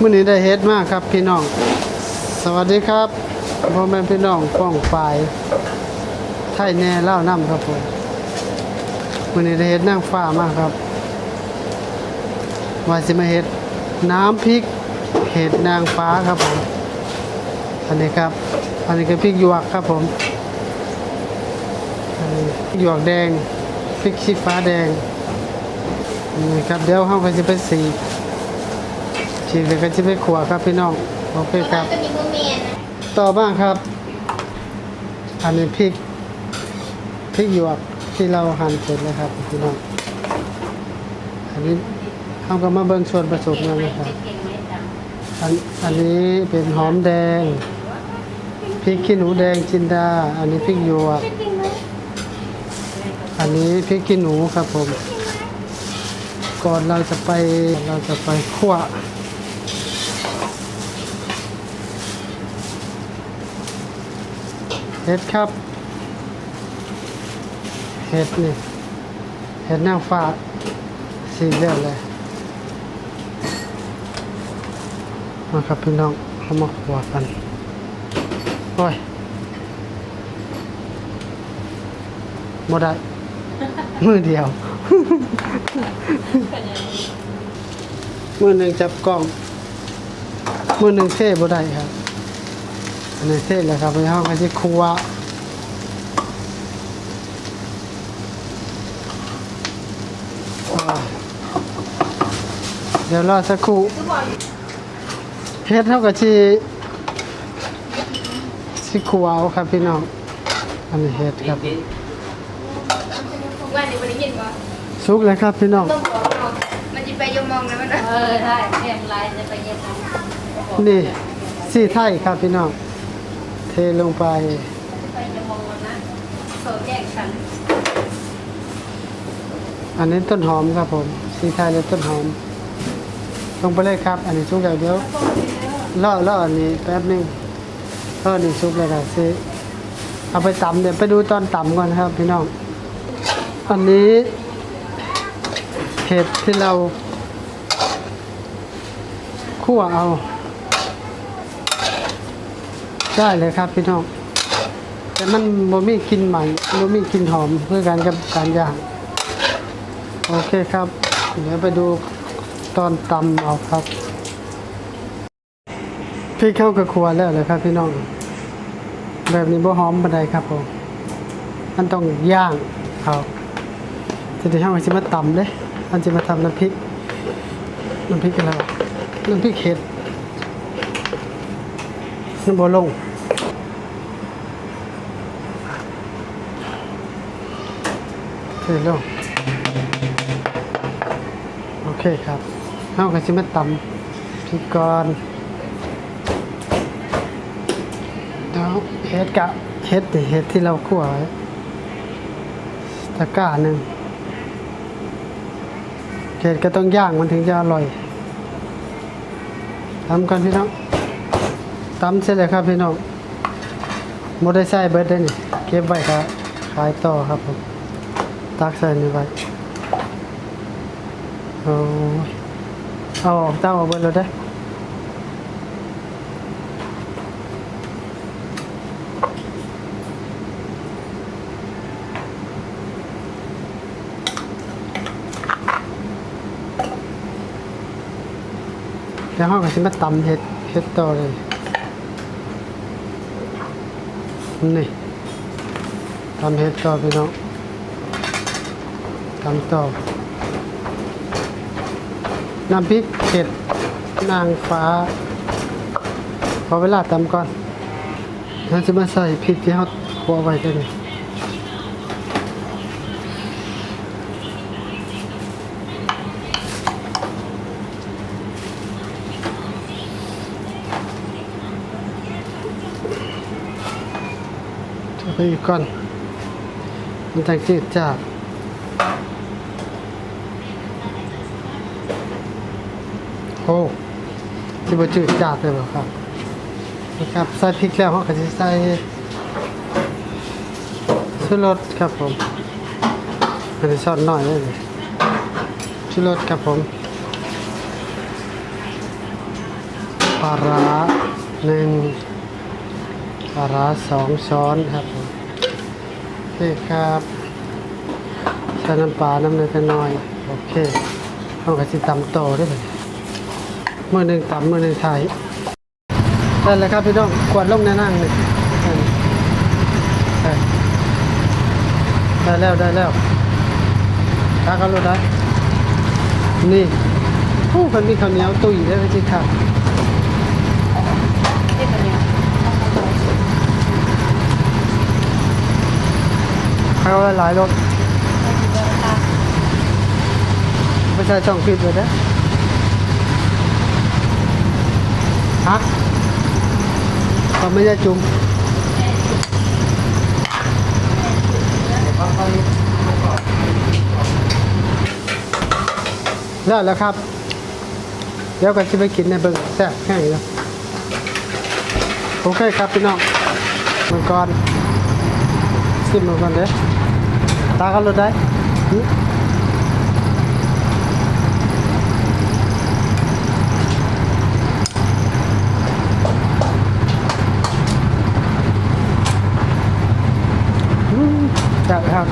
มื่อนี้ได้เฮ็ดมากครับพี่น้อง สวัสดีครับพ่อแม่พี่น้องป้องปายไทยแน่เล่าน้ำครับผมมื่อนี้ได้เฮ็ดนางฟ้ามากครับว่าสิมาเฮ็ดน้ำพริกเห็ดนางฟ้าครับผม อันนี้ครับ อันนี้คือพริกหยวกครับผมอันนี้พริกหยวกแดงพริกชี้ฟ้าแดงนี่ครับเดี๋ยวเราก็จะไปสี ฉีกแล้วก็จะไปขัวครับพี่น้องโอเคครับก็มีมือเมียนะต่อบ้างครับ อันนี้พริกพริกหยวกที่เราหั่นเสร็จแล้วครับพี่น้องอันนี้เราก็มาเบิ่งส่วนผสมกันนะครับอันอันนี้เป็นหอมแดงพริกขี้หนูแดงจินดา อันนี้พริกหยวกอันนี้พริกขี้หนูครับผม ก่อนเราจะไปเราจะไปคั่ว เห็ดครับ เห็ดนี่ เห็ดนางฟ้าสีเหลืองเลยมาครับพี่น้องเขามาขัวกัน โอ้ยโมได้ มือเดียว มือหนึ่งจับกล้อง มือหนึ่งเท่บ่ได้ครับ อันนี้เท่แล้วครับไปห้องกันที่ครัวอ่าเดี๋ยวรอสักครู่เฮ็ดเท่ากับชีชิครัวเอาครับพี่น้องอันนี้เฮ็ดครับผมว่าเดี๋ยววันนี้เย็นวะสุกเลยครับพี่น้องต้องบอกเรามันจะไปยมมองนะมันเออใช่แข่งลายจะไปเย็นกันนี่สี่ไทยครับพี่น้องเท ลงไปไปจะมองวันนะโซแยกฉันอันนี้ต้นหอมครับผมสีไทยและต้นหอม ลงไปเลยครับ อันนี้สุกแล้วเดี๋ยวล่อล่ออันนี้แป๊บหนึงล่ออันนี้สุกแล้วก็ซื้อเอาไปตำเดี๋ยวไปดูตอนตำก่อนครับ พี่น้อง อันนี้เห็ดที่เราคั่วเอา ได้เลยครับพี่น้อง แต่มันบ่มีกลินใหม่บ่มีกลินหอมเพื่อการกับการย่างโอเคครับ เดี๋ยวไปดูตอนตำเอาครับพริกเข้ากับครัวแล้วเลยครับพี่น้อง แบบนี้บ่หอมปานใดครับผมมันต้องย่างเอาทีนี้เฮาสิมาตำเด้อันสิมาทำน้ำพริกน้ำพริกอะไรวน้ำพริกเห็ดน้ำบ่ลง โอเคลงโอเคครับเฮาก็สิมาตำพริกก่อนเดี๋ยวเฮ็ดกะเฮ็ดเฮ็ดที่เราคั่วไว้ตะกร้าหนึ่งเฮ็ดก็ต้องย่างมันถึงจะอร่อยทำกันพี่น้องตำเสร็จแล้วครับพี่น้องบ่ได้ใส่เบิดได้นี่เก็บไว้ครับ ขายต่อครับผม ตักใส่นี่ไว้โอ้ยเอาออกเต้าออกเบิดแล้วได้อเดี๋ยวเราก็สิมาตำเห็ดเห็ดต่อเลยนี่ตำเห็ดต่อพี่น้อง ตำต่อน้ำพริกเผ็ดนางฟ้าพอเวลาตำก่อนเราจะมาใส่พริกที่เราคั่วไว้ได้เลยไปอีกก่อนมันจะจืดจาด โอ้ที่บจืดจาดเลยเหรอครับนะครับใส่พริกแล้วเขาก็จะใส่ชูรสครับผมอันนี้ซอสหน่อยเลยชูรสครับผมปลาร้าหนึ่งปลาร้าสองช้อนครับผมโอเคครับใส่น้ำปลาน้ำเนยน้อย โอเคเอากระสิตำโตได้เลย มือหนึ่งตำมือหนึ่งไทยได้เลยครับพี่น้องกวดลงในนั่งนี่ได้ได้แล้วได้แล้วตากันรู้ได้นี่ผู้คนมีข้าวเหนียวตุ๋ยได้ไหมจิครับเรียกกันเขาหลายรสไม่ใช่ช่องผิดเลยนะ ฮะก็ไม่ใช่จุ่มแล้วแล้วครับ เดี๋ยวก็จะไปกินในเบิ่งแซ่บแห้งแล้วโอเคครับพี่น้องมังกรซิมมังกรเด้อตากันรถได้หึอื มแซ่บครั